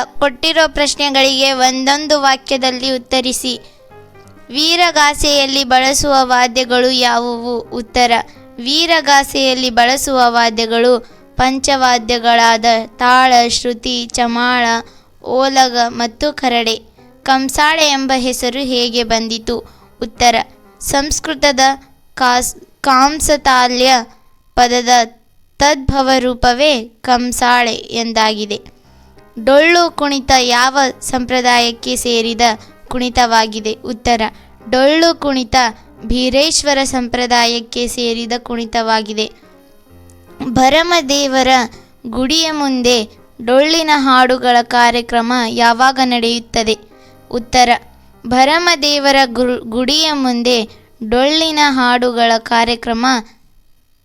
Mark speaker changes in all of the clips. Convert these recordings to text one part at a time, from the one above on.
Speaker 1: ಕೊಟ್ಟಿರೋ ಪ್ರಶ್ನೆಗಳಿಗೆ ಒಂದೊಂದು ವಾಕ್ಯದಲ್ಲಿ ಉತ್ತರಿಸಿ. ವೀರಗಾಸೆಯಲ್ಲಿ ಬಳಸುವ ವಾದ್ಯಗಳು ಯಾವುವು? ಉತ್ತರ, ವೀರಗಾಸೆಯಲ್ಲಿ ಬಳಸುವ ವಾದ್ಯಗಳು ಪಂಚವಾದ್ಯಗಳಾದ ತಾಳ, ಶ್ರುತಿ, ಚಮಾಳ, ಓಲಗ ಮತ್ತು ಕರಡೆ. ಕಂಸಾಳೆ ಎಂಬ ಹೆಸರು ಹೇಗೆ ಬಂದಿತು? ಉತ್ತರ, ಸಂಸ್ಕೃತದ ಕಾಸ್, ಕಾಂಸತಾಲ್ಯ ಪದದ ತದ್ಭವ ರೂಪವೇ ಕಂಸಾಳೆ ಎಂದಾಗಿದೆ. ಡೊಳ್ಳು ಕುಣಿತ ಯಾವ ಸಂಪ್ರದಾಯಕ್ಕೆ ಸೇರಿದ ಕುಣಿತವಾಗಿದೆ? ಉತ್ತರ, ಡೊಳ್ಳು ಕುಣಿತ ಭೀರೇಶ್ವರ ಸಂಪ್ರದಾಯಕ್ಕೆ ಸೇರಿದ ಕುಣಿತವಾಗಿದೆ. ಭರಮದೇವರ ಗುಡಿಯ ಮುಂದೆ ಡೊಳ್ಳಿನ ಹಾಡುಗಳ ಕಾರ್ಯಕ್ರಮ ಯಾವಾಗ ನಡೆಯುತ್ತದೆ? ಉತ್ತರ, ಭರಮದೇವರ ಗುಡಿಯ ಮುಂದೆ ಡೊಳ್ಳಿನ ಹಾಡುಗಳ ಕಾರ್ಯಕ್ರಮ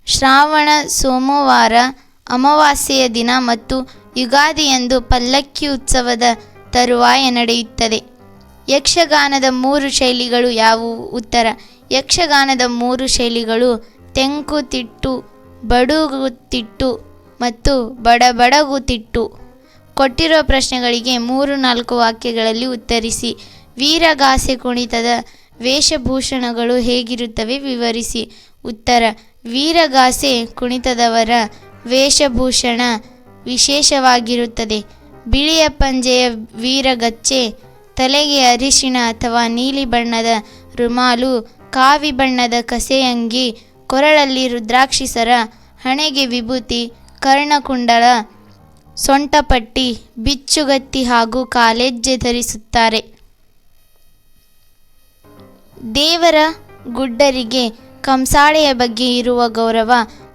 Speaker 1: ಶ್ರಾವಣ ಸೋಮವಾರ ಅಮಾವಾಸ್ಯೆಯ ದಿನ ಮತ್ತು ಯುಗಾದಿಯಂದು ಪಲ್ಲಕ್ಕಿ ಉತ್ಸವದ ತರುವಾಯ ನಡೆಯುತ್ತದೆ. ಯಕ್ಷಗಾನದ ಮೂರು ಶೈಲಿಗಳು ಯಾವುವು? ಉತ್ತರ, ಯಕ್ಷಗಾನದ ಮೂರು ಶೈಲಿಗಳು ತೆಂಕುತಿಟ್ಟು ಬಡುಗುತಿಟ್ಟು ಮತ್ತು ಬಡಬಡಗುತಿಟ್ಟು ಕೊಟ್ಟಿರೋ ಪ್ರಶ್ನೆಗಳಿಗೆ ಮೂರು ನಾಲ್ಕು ವಾಕ್ಯಗಳಲ್ಲಿ ಉತ್ತರಿಸಿ, ವೀರಗಾಸೆ ಕುಣಿತದ ವೇಷಭೂಷಣಗಳು ಹೇಗಿರುತ್ತವೆ ವಿವರಿಸಿ. ಉತ್ತರ, ವೀರಗಾಸೆ ಕುಣಿತದವರ ವೇಷಭೂಷಣ ವಿಶೇಷವಾಗಿರುತ್ತದೆ. ಬಿಳಿಯ ಪಂಜೆಯ ವೀರಗಚ್ಚೆ, ತಲೆಗೆ ಅರಿಶಿಣ ಅಥವಾ ನೀಲಿ ಬಣ್ಣದ ರುಮಾಲು, ಕಾವಿ ಬಣ್ಣದ ಕಸೆಯಂಗಿ, ಕೊರಳಲ್ಲಿ ರುದ್ರಾಕ್ಷಿಸರ, ಹಣೆಗೆ ವಿಭೂತಿ ಕರ್ಣಕುಂಡಳ ಸೊಂಟಪಟ್ಟಿ, ಬಿಚ್ಚುಗತ್ತಿ ಹಾಗೂ ಕಾಲೆಜ್ಜೆ ಧರಿಸುತ್ತಾರೆ. ದೇವರ ಗುಡ್ಡರಿಗೆ ಕಂಸಾಳೆಯ ಬಗ್ಗೆ ಇರುವ ಗೌರವ,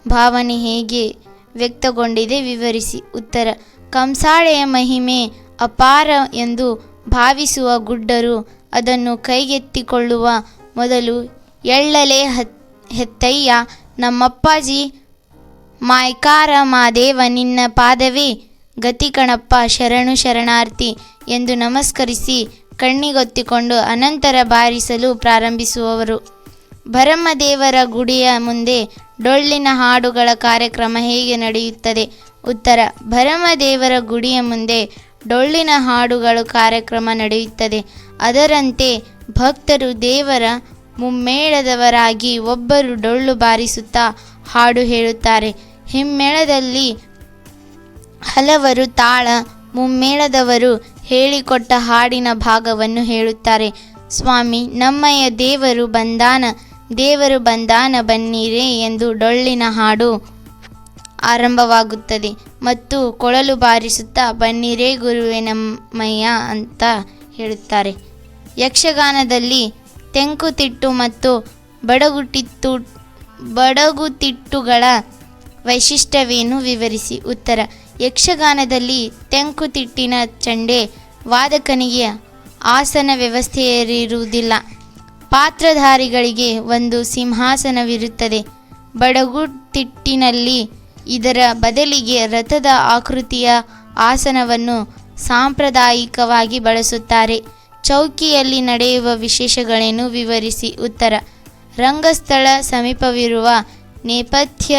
Speaker 1: ಭಾವನೆ ಹೇಗೆ? ವ್ಯಕ್ತಗೊಂಡಿದೆ. ವಿವರಿಸಿ. ಉತ್ತರ. ಕಂಸಾಳೆಯ ಮಹಿಮೆ ಅಪಾರ ಎಂದು ಭಾವಿಸುವ ಗುಡ್ಡರು ಅದನ್ನು ಕೈಗೆತ್ತಿಕೊಳ್ಳುವ ಮೊದಲು ಎಳ್ಳಲೆ ಹತ್, ಹೆತ್ತಯ್ಯ, ನಮ್ಮಪ್ಪಾಜಿ, ಮಾಯ್ಕಾರ ಮಾದೇವ, ನಿನ್ನ ಪಾದವೇ ಗತಿ ಕಣಪ್ಪ ಶರಣು ಶರಣಾರ್ಥಿ ಎಂದು ನಮಸ್ಕರಿಸಿ ಕಣ್ಣಿಗೊತ್ತಿಕೊಂಡು ಅನಂತರ ಬಾರಿಸಲು ಪ್ರಾರಂಭಿಸುವವರು. ಭರಮದೇವರ ಗುಡಿಯ ಮುಂದೆ ಡೊಳ್ಳಿನ ಹಾಡುಗಳ ಕಾರ್ಯಕ್ರಮ ಹೇಗೆ ನಡೆಯುತ್ತದೆ? ಉತ್ತರ, ಭರಮದೇವರ ಗುಡಿಯ ಮುಂದೆ ಡೊಳ್ಳಿನ ಹಾಡುಗಳು ಕಾರ್ಯಕ್ರಮ ನಡೆಯುತ್ತದೆ. ಅದರಂತೆ ಭಕ್ತರು ದೇವರ ಮುಮ್ಮೇಳದವರಾಗಿ ಒಬ್ಬರು ಡೊಳ್ಳು ಬಾರಿಸುತ್ತಾ ಹಾಡು ಹೇಳುತ್ತಾರೆ. ಹಿಮ್ಮೇಳದಲ್ಲಿ ಹಲವರು ತಾಳ, ಮುಮ್ಮೇಳದವರು ಹೇಳಿಕೊಟ್ಟ ಹಾಡಿನ ಭಾಗವನ್ನು ಹೇಳುತ್ತಾರೆ. ಸ್ವಾಮಿ, ನಮ್ಮಯ್ಯ ದೇವರು ಬಂದಾನ. ದೇವರು ಬಂದಾನ ಬನ್ನಿರೆ ಎಂದು ಡೊಳ್ಳಿನ ಹಾಡು ಆರಂಭವಾಗುತ್ತದೆ ಮತ್ತು ಕೊಳಲು ಬಾರಿಸುತ್ತಾ, ಬನ್ನಿರೆ ಗುರುವೆ ನಮ್ಮಯ್ಯ ಅಂತ ಹೇಳುತ್ತಾರೆ. ಯಕ್ಷಗಾನದಲ್ಲಿ ತೆಂಕುತಿಟ್ಟು ಮತ್ತು ಬಡಗುಟಿತ್ತು ಬಡಗುತಿಟ್ಟುಗಳ ವೈಶಿಷ್ಟ್ಯವೇನು ವಿವರಿಸಿ. ಉತ್ತರ, ಯಕ್ಷಗಾನದಲ್ಲಿ ತೆಂಕುತಿಟ್ಟಿನ ಚಂಡೆ ವಾದಕನಿಗೆ ಆಸನ ವ್ಯವಸ್ಥೆಯಿರುವುದಿಲ್ಲ ಪಾತ್ರಧಾರಿಗಳಿಗೆ ಒಂದು ಸಿಂಹಾಸನವಿರುತ್ತದೆ. ಬಡಗುತಿಟ್ಟಿನಲ್ಲಿ ಇದರ ಬದಲಿಗೆ ರಥದ ಆಕೃತಿಯ ಆಸನವನ್ನು ಸಾಂಪ್ರದಾಯಿಕವಾಗಿ ಬಳಸುತ್ತಾರೆ. ಚೌಕಿಯಲ್ಲಿ ನಡೆಯುವ ವಿಶೇಷಗಳೇನು? ವಿವರಿಸಿ. ಉತ್ತರ. ರಂಗಸ್ಥಳ ಸಮೀಪವಿರುವ ನೇಪಥ್ಯ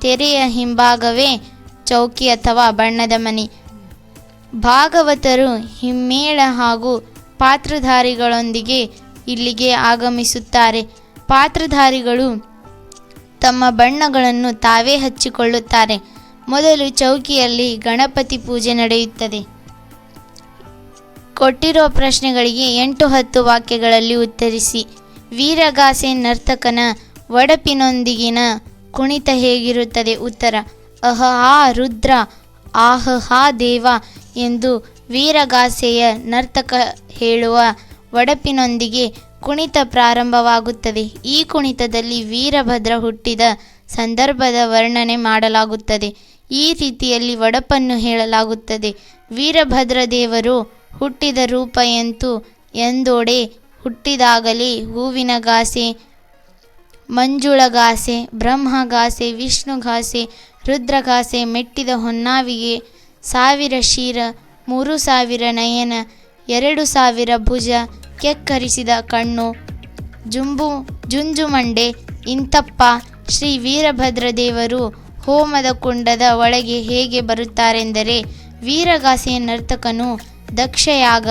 Speaker 1: ತೆರೆಯ ಹಿಂಭಾಗವೇ ಚೌಕಿ ಅಥವಾ ಬಣ್ಣದ ಮನೆ. ಭಾಗವತರು ಹಿಮ್ಮೇಳ ಹಾಗೂ ಪಾತ್ರಧಾರಿಗಳೊಂದಿಗೆ ಇಲ್ಲಿಗೆ ಆಗಮಿಸುತ್ತಾರೆ. ಪಾತ್ರಧಾರಿಗಳು ತಮ್ಮ ಬಣ್ಣಗಳನ್ನು ತಾವೇ ಹಚ್ಚಿಕೊಳ್ಳುತ್ತಾರೆ. ಮೊದಲು ಚೌಕಿಯಲ್ಲಿ ಗಣಪತಿ ಪೂಜೆ ನಡೆಯುತ್ತದೆ. ಕೊಟ್ಟಿರೋ ಪ್ರಶ್ನೆಗಳಿಗೆ ಎಂಟು ಹತ್ತು ವಾಕ್ಯಗಳಲ್ಲಿ ಉತ್ತರಿಸಿ. ವೀರಗಾಸೆ ನರ್ತಕನ ಒಡಪಿನೊಂದಿಗಿನ ಕುಣಿತ ಹೇಗಿರುತ್ತದೆ? ಉತ್ತರ, ಅಹ ಆ ರುದ್ರ, ಆಹ ಹಾ ದೇವ ಎಂದು ವೀರಗಾಸೆಯ ನರ್ತಕ ಹೇಳುವ ಒಡಪಿನೊಂದಿಗೆ ಕುಣಿತ ಪ್ರಾರಂಭವಾಗುತ್ತದೆ. ಈ ಕುಣಿತದಲ್ಲಿ ವೀರಭದ್ರ ಹುಟ್ಟಿದ ಸಂದರ್ಭದ ವರ್ಣನೆ ಮಾಡಲಾಗುತ್ತದೆ. ಈ ರೀತಿಯಲ್ಲಿ ಒಡಪನ್ನು ಹೇಳಲಾಗುತ್ತದೆ. ವೀರಭದ್ರ ದೇವರು ಹುಟ್ಟಿದ ರೂಪ ಎಂತೂ ಎಂದೋಡೆ ಹುಟ್ಟಿದಾಗಲೇ ಹೂವಿನ ಗಾಸೆ ಮಂಜುಳಗಾಸೆ ಬ್ರಹ್ಮಗಾಸೆ ವಿಷ್ಣುಗಾಸೆ ರುದ್ರಗಾಸೆ ಮೆಟ್ಟಿದ ಹೊನ್ನಾವಿಗೆ ಸಾವಿರ ಶೀರ, ಮೂರು ಸಾವಿರ ನಯನ, ಎರಡು ಸಾವಿರ ಭುಜ ಕೆಕ್ಕರಿಸಿದ ಕಣ್ಣು, ಜುಂಬು, ಜುಂಜುಮಂಡೆ ಇಂತಪ್ಪ ಶ್ರೀ ವೀರಭದ್ರ ದೇವರು ಹೋಮದ ಕುಂಡದ ಒಳಗೆ ಹೇಗೆ ಬರುತ್ತಾರೆಂದರೆ ವೀರಗಾಸೆಯ ನರ್ತಕನು ದಕ್ಷಯಾಗ,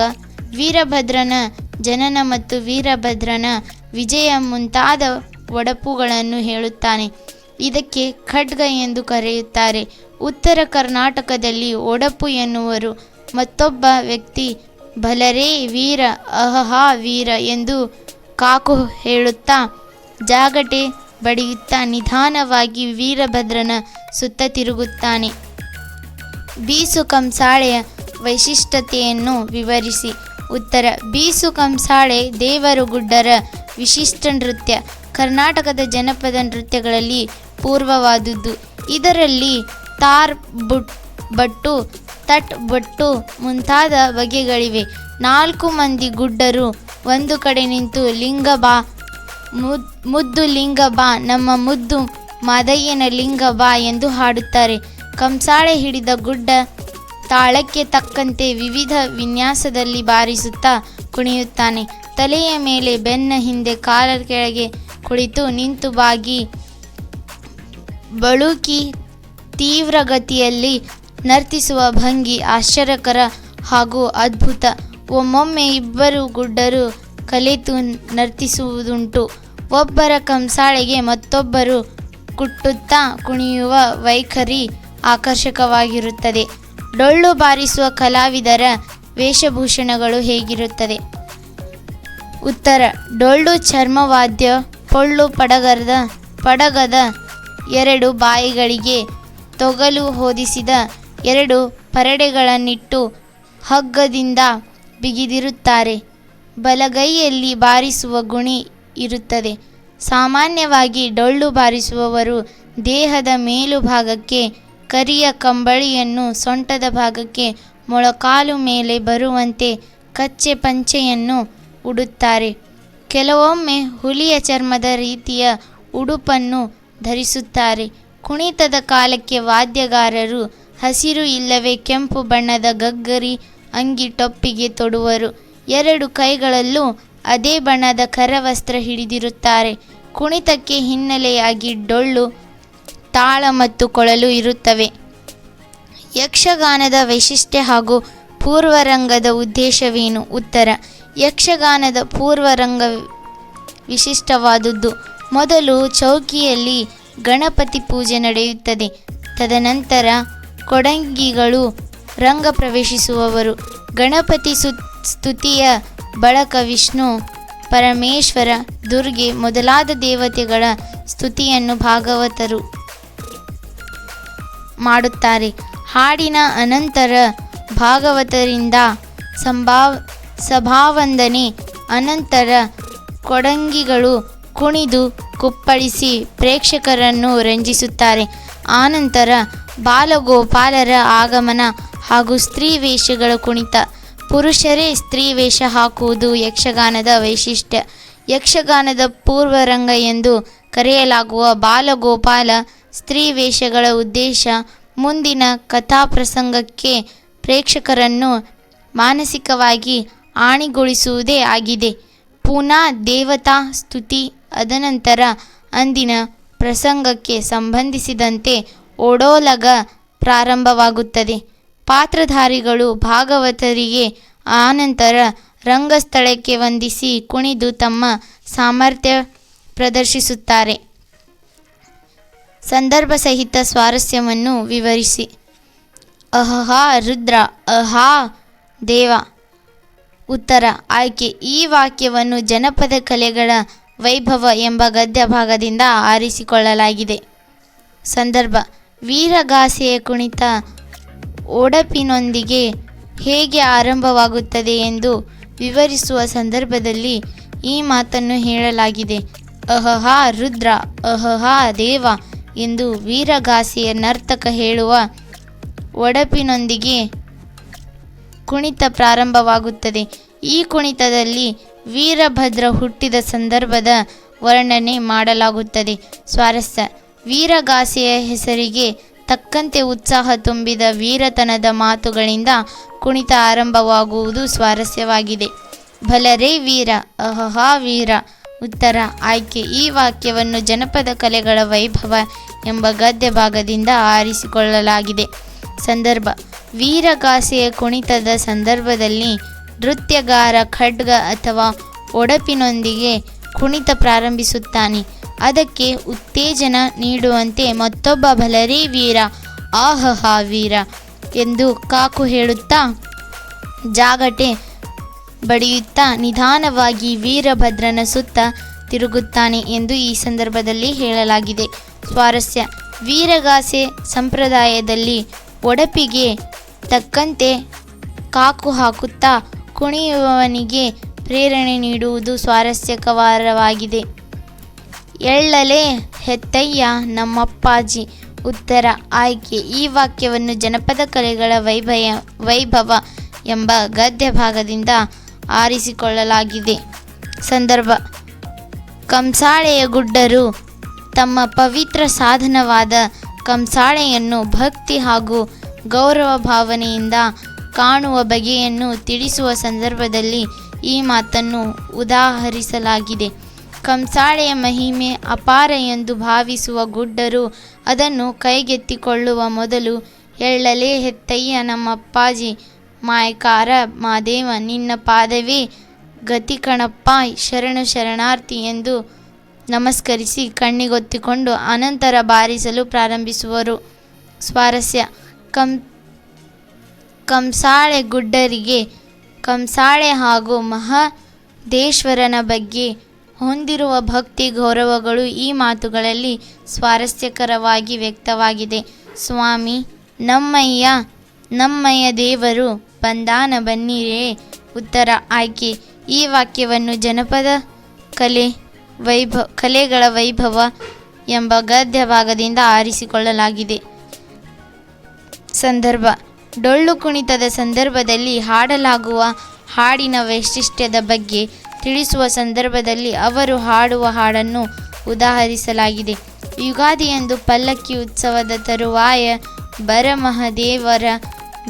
Speaker 1: ವೀರಭದ್ರನ ಜನನ ಮತ್ತು ವೀರಭದ್ರನ ವಿಜಯ ಮುಂತಾದ ಒಡಪುಗಳನ್ನು ಹೇಳುತ್ತಾನೆ. ಇದಕ್ಕೆ ಖಡ್ಗ ಎಂದು ಕರೆಯುತ್ತಾರೆ. ಉತ್ತರ ಕರ್ನಾಟಕದಲ್ಲಿ ಒಡಪು ಎನ್ನುವರು ಮತ್ತೊಬ್ಬ ವ್ಯಕ್ತಿ ಬಲರೇ ವೀರ, ಅಹಹಾ ವೀರ ಎಂದು ಕಾಕು ಹೇಳುತ್ತಾ ಜಾಗಟೆ ಬಡಿಯುತ್ತಾ ನಿಧಾನವಾಗಿ ವೀರಭದ್ರನ ಸುತ್ತ ತಿರುಗುತ್ತಾನೆ. ಬೀಸು ಕಂಸಾಳೆಯ ವೈಶಿಷ್ಟ್ಯತೆಯನ್ನು ವಿವರಿಸಿ. ಉತ್ತರ ಬೀಸು ಕಂಸಾಳೆ ದೇವರುಗುಡ್ಡರ ವಿಶಿಷ್ಟ ನೃತ್ಯ. ಕರ್ನಾಟಕದ ಜನಪದ ನೃತ್ಯಗಳಲ್ಲಿ ಪೂರ್ವವಾದುದು ಇದರಲ್ಲಿ ತಾರ್ ಬುಟ್ ಬಟ್ಟು ತಟ್ ಬಟ್ಟು ಮುಂತಾದ ಬಗೆಗಳಿವೆ. ನಾಲ್ಕು ಮಂದಿ ಗುಡ್ಡರು, ಒಂದು ಕಡೆ ನಿಂತು ಲಿಂಗ ಬಾ, ಮುದ್, ಮುದ್ದು ಲಿಂಗ ಬಾ, ನಮ್ಮ ಮುದ್ದು ಮಾದಯ್ಯನ ಲಿಂಗ ಬಾ ಎಂದು ಹಾಡುತ್ತಾರೆ. ಕಂಸಾಳೆ ಹಿಡಿದ ಗುಡ್ಡ ತಾಳಕ್ಕೆ ತಕ್ಕಂತೆ ವಿವಿಧ ವಿನ್ಯಾಸದಲ್ಲಿ ಬಾರಿಸುತ್ತಾ ಕುಣಿಯುತ್ತಾನೆ. ತಲೆಯ ಮೇಲೆ ಬೆನ್ನ ಹಿಂದೆ ಕಾಲ ಕೆಳಗೆ ಕುಳಿತು ನಿಂತು ಬಾಗಿ, ಬಳುಕಿ ತೀವ್ರಗತಿಯಲ್ಲಿ ನರ್ತಿಸುವ ಭಂಗಿ ಆಶ್ಚರ್ಯಕರ ಹಾಗೂ ಅದ್ಭುತ. ಒಮ್ಮೊಮ್ಮೆ ಇಬ್ಬರು ಗುಡ್ಡರು ಕಲಿತು ನರ್ತಿಸುವುದುಂಟು. ಒಬ್ಬರ ಕಂಸಾಳೆಗೆ ಮತ್ತೊಬ್ಬರು ಕುಟ್ಟುತ್ತಾ ಕುಣಿಯುವ ವೈಖರಿ ಆಕರ್ಷಕವಾಗಿರುತ್ತದೆ. ಡೊಳ್ಳು ಬಾರಿಸುವ ಕಲಾವಿದರ ವೇಷಭೂಷಣಗಳು ಹೇಗಿರುತ್ತದೆ? ಉತ್ತರ, ಡೊಳ್ಳು ಚರ್ಮವಾದ್ಯ, ಪೊಳ್ಳು ಪಡಗರದ ಪಡಗದ ಎರಡು ಬಾಯಿಗಳಿಗೆ ತೊಗಲು ಹೊದಿಸಿದ ಎರಡು ಪರಡೆಗಳನ್ನಿಟ್ಟು ಹಗ್ಗದಿಂದ ಬಿಗಿದಿರುತ್ತಾರೆ. ಬಲಗೈಯಲ್ಲಿ ಬಾರಿಸುವ ಗುಣಿ ಇರುತ್ತದೆ. ಸಾಮಾನ್ಯವಾಗಿ ಡೊಳ್ಳು ಬಾರಿಸುವವರು ದೇಹದ ಮೇಲುಭಾಗಕ್ಕೆ ಕರಿಯ ಕಂಬಳಿಯನ್ನು ಸೊಂಟದ ಭಾಗಕ್ಕೆ, ಮೊಳಕಾಲು ಮೇಲೆ ಬರುವಂತೆ ಕಚ್ಚೆ ಪಂಚೆಯನ್ನು ಉಡುತ್ತಾರೆ. ಕೆಲವೊಮ್ಮೆ ಹುಲಿಯ ಚರ್ಮದ ರೀತಿಯ ಉಡುಪನ್ನು ಧರಿಸುತ್ತಾರೆ. ಕುಣಿತದ ಕಾಲಕ್ಕೆ ವಾದ್ಯಗಾರರು ಹಸಿರು ಇಲ್ಲವೇ ಕೆಂಪು ಬಣ್ಣದ ಗಗ್ಗರಿ ಅಂಗಿ ಟೊಪ್ಪಿಗೆ ತೊಡುವರು. ಎರಡು ಕೈಗಳಲ್ಲೂ ಅದೇ ಬಣ್ಣದ ಕರವಸ್ತ್ರ ಹಿಡಿದಿರುತ್ತಾರೆ. ಕುಣಿತಕ್ಕೆ ಹಿನ್ನೆಲೆಯಾಗಿ ಡೊಳ್ಳು, ತಾಳ ಮತ್ತು ಕೊಳಲು ಇರುತ್ತವೆ. ಯಕ್ಷಗಾನದ ವೈಶಿಷ್ಟ್ಯ ಹಾಗೂ ಪೂರ್ವರಂಗದ ಉದ್ದೇಶವೇನು? ಉತ್ತರ. ಯಕ್ಷಗಾನದ ಪೂರ್ವರಂಗ ವಿಶಿಷ್ಟವಾದುದು ಮೊದಲು ಚೌಕಿಯಲ್ಲಿ ಗಣಪತಿ ಪೂಜೆ ನಡೆಯುತ್ತದೆ. ತದನಂತರ ಕೊಡಂಗಿಗಳು ರಂಗ ಪ್ರವೇಶಿಸುವವರು. ಗಣಪತಿ ಸ್ತುತಿಯ ಬಳಕ ವಿಷ್ಣು, ಪರಮೇಶ್ವರ, ದುರ್ಗೆ ಮೊದಲಾದ ದೇವತೆಗಳ ಸ್ತುತಿಯನ್ನು ಭಾಗವತರು ಮಾಡುತ್ತಾರೆ. ಹಾಡಿನ ಅನಂತರ ಭಾಗವತರಿಂದ ಸಂಭಾವ ಸಭಾವಂದನೆ ಅನಂತರ ಕೊಡಂಗಿಗಳು ಕುಣಿದು ಕುಪ್ಪಳಿಸಿ ಪ್ರೇಕ್ಷಕರನ್ನು ರಂಜಿಸುತ್ತಾರೆ. ಆನಂತರ ಬಾಲಗೋಪಾಲರ ಆಗಮನ ಹಾಗೂ ಸ್ತ್ರೀ ವೇಷಗಳ ಕುಣಿತ. ಪುರುಷರೇ ಸ್ತ್ರೀ ವೇಷ ಹಾಕುವುದು ಯಕ್ಷಗಾನದ ವೈಶಿಷ್ಟ್ಯ. ಯಕ್ಷಗಾನದ ಪೂರ್ವರಂಗ ಎಂದು ಕರೆಯಲಾಗುವ ಬಾಲಗೋಪಾಲ ಸ್ತ್ರೀ ವೇಷಗಳ ಉದ್ದೇಶ ಮುಂದಿನ ಕಥಾಪ್ರಸಂಗಕ್ಕೆ ಪ್ರೇಕ್ಷಕರನ್ನು ಮಾನಸಿಕವಾಗಿ ಆಣಿಗೊಳಿಸುವುದೇ ಆಗಿದೆ. ಪುನಃ ದೇವತಾ ಸ್ತುತಿ, ಅದನಂತರ ಅಂದಿನ ಪ್ರಸಂಗಕ್ಕೆ ಸಂಬಂಧಿಸಿದಂತೆ ಓಡೋಲಗ ಪ್ರಾರಂಭವಾಗುತ್ತದೆ. ಪಾತ್ರಧಾರಿಗಳು ಭಾಗವತರಿಗೆ ಆನಂತರ ರಂಗಸ್ಥಳಕ್ಕೆ ವಂದಿಸಿ ಕುಣಿದು ತಮ್ಮ ಸಾಮರ್ಥ್ಯ ಪ್ರದರ್ಶಿಸುತ್ತಾರೆ. ಸಂದರ್ಭ ಸಹಿತ ಸ್ವಾರಸ್ಯವನ್ನು ವಿವರಿಸಿ. ಅಹಹಾ ರುದ್ರ, ಅಹಾ ದೇವ. ಉತ್ತರ, ಆಯ್ಕೆ, ಈ ವಾಕ್ಯವನ್ನು ಜನಪದ ಕಲೆಗಳ ವೈಭವ ಎಂಬ ಗದ್ಯ ಭಾಗದಿಂದ ಆರಿಸಿಕೊಳ್ಳಲಾಗಿದೆ. ಸಂದರ್ಭ ವೀರಗಾಸೆಯ ಕುಣಿತ ಒಡಪಿನೊಂದಿಗೆ ಹೇಗೆ ಆರಂಭವಾಗುತ್ತದೆ ಎಂದು ವಿವರಿಸುವ ಸಂದರ್ಭದಲ್ಲಿ ಈ ಮಾತನ್ನು ಹೇಳಲಾಗಿದೆ. ಅಹಹಾ ರುದ್ರ, ಅಹಹಾ ದೇವ ಎಂದು ವೀರಗಾಸೆಯ ನರ್ತಕ ಹೇಳುವ ಒಡಪಿನೊಂದಿಗೆ ಕುಣಿತ ಪ್ರಾರಂಭವಾಗುತ್ತದೆ. ಈ ಕುಣಿತದಲ್ಲಿ ವೀರಭದ್ರ ಹುಟ್ಟಿದ ಸಂದರ್ಭದ ವರ್ಣನೆ ಮಾಡಲಾಗುತ್ತದೆ. ಸ್ವಾರಸ್ಯ ವೀರಗಾಸೆಯ ಹೆಸರಿಗೆ ತಕ್ಕಂತೆ ಉತ್ಸಾಹ ತುಂಬಿದ ವೀರತನದ ಮಾತುಗಳಿಂದ ಕುಣಿತ ಆರಂಭವಾಗುವುದು ಸ್ವಾರಸ್ಯವಾಗಿದೆ. ಭಲರೇ ವೀರ, ಅಹಹಾ ವೀರ, ಉತ್ತರ ಆಯ್ಕೆ ಈ ವಾಕ್ಯವನ್ನು ಜನಪದ ಕಲೆಗಳ ವೈಭವ ಎಂಬ ಗದ್ಯ ಭಾಗದಿಂದ ಆರಿಸಿಕೊಳ್ಳಲಾಗಿದೆ. ಸಂದರ್ಭ, ವೀರಗಾಸೆಯ ಕುಣಿತದ ಸಂದರ್ಭದಲ್ಲಿ ನೃತ್ಯಗಾರ ಖಡ್ಗ ಅಥವಾ ಒಡಪಿನೊಂದಿಗೆ ಕುಣಿತ ಪ್ರಾರಂಭಿಸುತ್ತಾನೆ. ಅದಕ್ಕೆ ಉತ್ತೇಜನ ನೀಡುವಂತೆ ಮತ್ತೊಬ್ಬ ಬಲರಿ ವೀರ. ಆಹಹ ವೀರ ಎಂದು ಕಾಕು ಹೇಳುತ್ತಾ, ಜಾಗಟೆ ಬಡಿಯುತ್ತಾ ನಿಧಾನವಾಗಿ ವೀರಭದ್ರನ ಸುತ್ತ ತಿರುಗುತ್ತಾನೆ ಎಂದು ಈ ಸಂದರ್ಭದಲ್ಲಿ ಹೇಳಲಾಗಿದೆ. ಸ್ವಾರಸ್ಯ. ವೀರಗಾಸೆ ಸಂಪ್ರದಾಯದಲ್ಲಿ ಒಡಪಿಗೆ ತಕ್ಕಂತೆ ಕಾಕು ಹಾಕುತ್ತಾ ಕುಣಿಯುವವನಿಗೆ ಪ್ರೇರಣೆ ನೀಡುವುದು ಸ್ವಾರಸ್ಯಕರವಾಗಿದೆ. ಎಳ್ಳಲೆ, ಹೆತ್ತಯ್ಯ, ನಮ್ಮಪ್ಪಾಜಿ, ಉತ್ತರ ಆಯ್ಕೆ. ಈ ವಾಕ್ಯವನ್ನು ಜನಪದ ಕಲೆಗಳ ವೈಭಯ, ವೈಭವ ಎಂಬ ಗದ್ಯ ಭಾಗದಿಂದ ಆರಿಸಿಕೊಳ್ಳಲಾಗಿದೆ. ಸಂದರ್ಭ. ಕಂಸಾಳೆಯ ಗುಡ್ಡರು ತಮ್ಮ ಪವಿತ್ರ ಸಾಧನವಾದ ಕಂಸಾಳೆಯನ್ನು ಭಕ್ತಿ ಹಾಗೂ ಗೌರವ ಭಾವನೆಯಿಂದ ಕಾಣುವ ಬಗೆಯನ್ನು ತಿಳಿಸುವ ಸಂದರ್ಭದಲ್ಲಿ ಈ ಮಾತನ್ನು ಉದಾಹರಿಸಲಾಗಿದೆ. ಕಂಸಾಳೆಯ ಮಹಿಮೆ ಅಪಾರ ಎಂದು ಭಾವಿಸುವ ಗುಡ್ಡರು ಅದನ್ನು ಕೈಗೆತ್ತಿಕೊಳ್ಳುವ ಮೊದಲು ಎಳ್ಳಲೇ ಹೆತ್ತಯ್ಯ ನಮ್ಮಪ್ಪಾಜಿ, ಮಾಯಕಾರ ಮಾದೇವ, ನಿನ್ನ ಪಾದವೇ ಗತಿ ಕಣಪ್ಪ, ಶರಣು ಶರಣಾರ್ಥಿ ಎಂದು ನಮಸ್ಕರಿಸಿ ಕಣ್ಣಿಗೊತ್ತಿಕೊಂಡು ಅನಂತರ ಬಾರಿಸಲು ಪ್ರಾರಂಭಿಸುವರು. ಸ್ವಾರಸ್ಯ. ಕಂ, ಕಂಸಾಳೆ ಗುಡ್ಡರಿಗೆ, ಕಂಸಾಳೆ ಹಾಗೂ ಮಹಾದೇಶ್ವರನ ಬಗ್ಗೆ ಹೊಂದಿರುವ ಭಕ್ತಿ ಗೌರವಗಳು ಈ ಮಾತುಗಳಲ್ಲಿ ಸ್ವಾರಸ್ಯಕರವಾಗಿ ವ್ಯಕ್ತವಾಗಿದೆ. ಸ್ವಾಮಿ, ನಮ್ಮಯ್ಯ ನಮ್ಮಯ್ಯ ದೇವರು, ಬಂದಾನ ಬನ್ನಿರೇ, ಉತ್ತರ ಆಯ್ಕೆ. ಈ ವಾಕ್ಯವನ್ನು ಜನಪದ ಕಲೆ ವೈಭವ ಕಲೆಗಳ ವೈಭವ ಎಂಬ ಗದ್ಯ ಭಾಗದಿಂದ ಆರಿಸಿಕೊಳ್ಳಲಾಗಿದೆ. ಸಂದರ್ಭ, ಡೊಳ್ಳು ಕುಣಿತದ ಸಂದರ್ಭದಲ್ಲಿ ಹಾಡಲಾಗುವ ಹಾಡಿನ ವೈಶಿಷ್ಟ್ಯದ ಬಗ್ಗೆ ತಿಳಿಸುವ ಸಂದರ್ಭದಲ್ಲಿ ಅವರು ಹಾಡುವ ಹಾಡನ್ನು ಉದಾಹರಿಸಲಾಗಿದೆ. ಯುಗಾದಿಯಂದು ಪಲ್ಲಕ್ಕಿ ಉತ್ಸವದ ತರುವಾಯ ಬರಮಹದೇವರ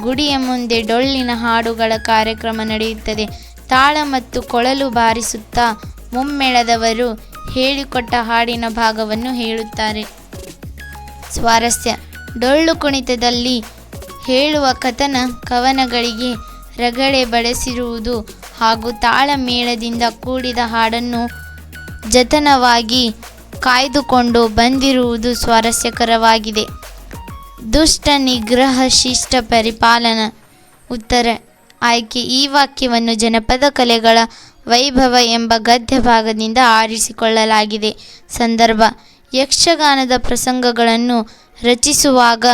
Speaker 1: ಗುಡಿಯ ಮುಂದೆ ಡೊಳ್ಳಿನ ಹಾಡುಗಳ ಕಾರ್ಯಕ್ರಮ ನಡೆಯುತ್ತದೆ. ತಾಳ ಮತ್ತು ಕೊಳಲು ಬಾರಿಸುತ್ತಾ ಮುಮ್ಮೇಳದವರು ಹೇಳಿಕೊಟ್ಟ ಹಾಡಿನ ಭಾಗವನ್ನು ಹೇಳುತ್ತಾರೆ. ಸ್ವಾರಸ್ಯ. ಡೊಳ್ಳು ಕುಣಿತದಲ್ಲಿ ಹೇಳುವ ಕಥನ ಕವನಗಳಿಗೆ ರಗಳೆ ಬಳಸಿರುವುದು ಹಾಗೂ ತಾಳಮೇಳದಿಂದ ಕೂಡಿದ ಹಾಡನ್ನು ಜತನವಾಗಿ ಕಾಯ್ದುಕೊಂಡು ಬಂದಿರುವುದು ಸ್ವಾರಸ್ಯಕರವಾಗಿದೆ. ದುಷ್ಟ ನಿಗ್ರಹ ಶಿಷ್ಟ ಪರಿಪಾಲನ. ಉತ್ತರ, ಆಯ್ಕೆ ಈ ವಾಕ್ಯವನ್ನು ಜನಪದ ಕಲೆಗಳ ವೈಭವ ಎಂಬ ಗದ್ಯ ಭಾಗದಿಂದ ಆರಿಸಿಕೊಳ್ಳಲಾಗಿದೆ. ಸಂದರ್ಭ, ಯಕ್ಷಗಾನದ ಪ್ರಸಂಗಗಳನ್ನು ರಚಿಸುವಾಗ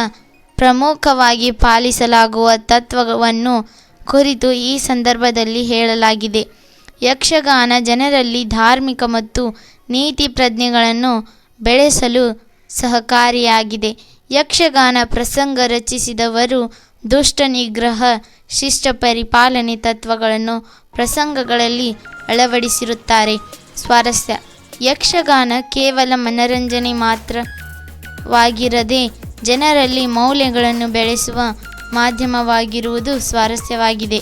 Speaker 1: ಪ್ರಮುಖವಾಗಿ ಪಾಲಿಸಲಾಗುವ ತತ್ವವನ್ನು ಕುರಿತು ಈ ಸಂದರ್ಭದಲ್ಲಿ ಹೇಳಲಾಗಿದೆ. ಯಕ್ಷಗಾನ ಜನರಲ್ಲಿ ಧಾರ್ಮಿಕ ಮತ್ತು ನೀತಿ ಪ್ರಜ್ಞೆಗಳನ್ನು ಬೆಳೆಸಲು ಸಹಕಾರಿಯಾಗಿದೆ. ಯಕ್ಷಗಾನ ಪ್ರಸಂಗ ರಚಿಸಿದವರು ದುಷ್ಟ ನಿಗ್ರಹ, ಶಿಷ್ಟ ಪರಿಪಾಲನೆ ತತ್ವಗಳನ್ನು ಪ್ರಸಂಗಗಳಲ್ಲಿ ಅಳವಡಿಸಿರುತ್ತಾರೆ. ಸ್ವಾರಸ್ಯ. ಯಕ್ಷಗಾನ ಕೇವಲ ಮನರಂಜನೆ ಮಾತ್ರವಾಗಿರದೆ ಜನರಲ್ಲಿ ಮೌಲ್ಯಗಳನ್ನು ಬೆಳೆಸುವ ಮಾಧ್ಯಮವಾಗಿರುವುದು ಸ್ವಾರಸ್ಯವಾಗಿದೆ.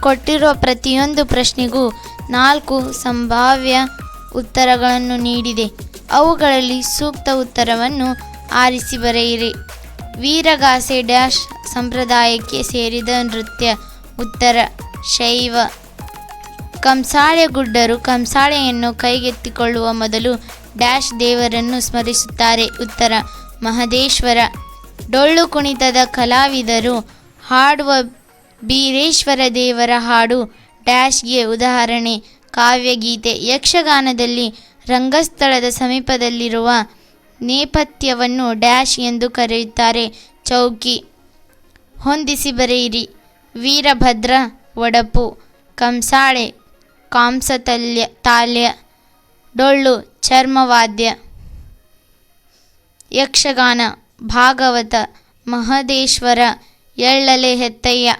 Speaker 1: ಕೊಟ್ಟಿರುವ ಪ್ರತಿಯೊಂದು ಪ್ರಶ್ನೆಗೂ ನಾಲ್ಕು ಸಂಭಾವ್ಯ ಉತ್ತರಗಳನ್ನು ನೀಡಿದೆ. ಅವುಗಳಲ್ಲಿ ಸೂಕ್ತ ಉತ್ತರವನ್ನು ಆರಿಸಿ ಬರೆಯಿರಿ. ವೀರಗಾಸೆ ಡ್ಯಾಶ್ ಸಂಪ್ರದಾಯಕ್ಕೆ ಸೇರಿದ ನೃತ್ಯ ಉತ್ತರ. ಶೈವ ಕಂಸಾಳೆ ಗುಡ್ಡರು ಕಂಸಾಳೆಯನ್ನು ಕೈಗೆತ್ತಿಕೊಳ್ಳುವ ಮೊದಲು ಡ್ಯಾಶ್ ದೇವರನ್ನು ಸ್ಮರಿಸುತ್ತಾರೆ. ಉತ್ತರ. ಮಹದೇಶ್ವರ. ಡೊಳ್ಳು ಕುಣಿತದ ಕಲಾವಿದರು ಹಾಡುವ ಬೀರೇಶ್ವರ ದೇವರ ಹಾಡು ಡ್ಯಾಶ್ಗೆ ಉದಾಹರಣೆ. ಕಾವ್ಯಗೀತೆ ಯಕ್ಷಗಾನದಲ್ಲಿ ರಂಗಸ್ಥಳದ ಸಮೀಪದಲ್ಲಿರುವ ನೇಪಥ್ಯವನ್ನು ಡ್ಯಾಶ್ ಎಂದು ಕರೆಯುತ್ತಾರೆ. ಚೌಕಿ ಹೊಂದಿಸಿ ಬರೆಯಿರಿ. ವೀರಭದ್ರ ಒಡಪು ಕಂಸಾಳೆ ಕಾಂಸತಲ್ಯ ತಾಲ್ಯ ಡೊಳ್ಳು ಚರ್ಮವಾದ್ಯ ಯಕ್ಷಗಾನ ಭಾಗವತ ಮಹದೇಶ್ವರ ಎಳ್ಳಲೆ ಹೆತ್ತಯ್ಯ.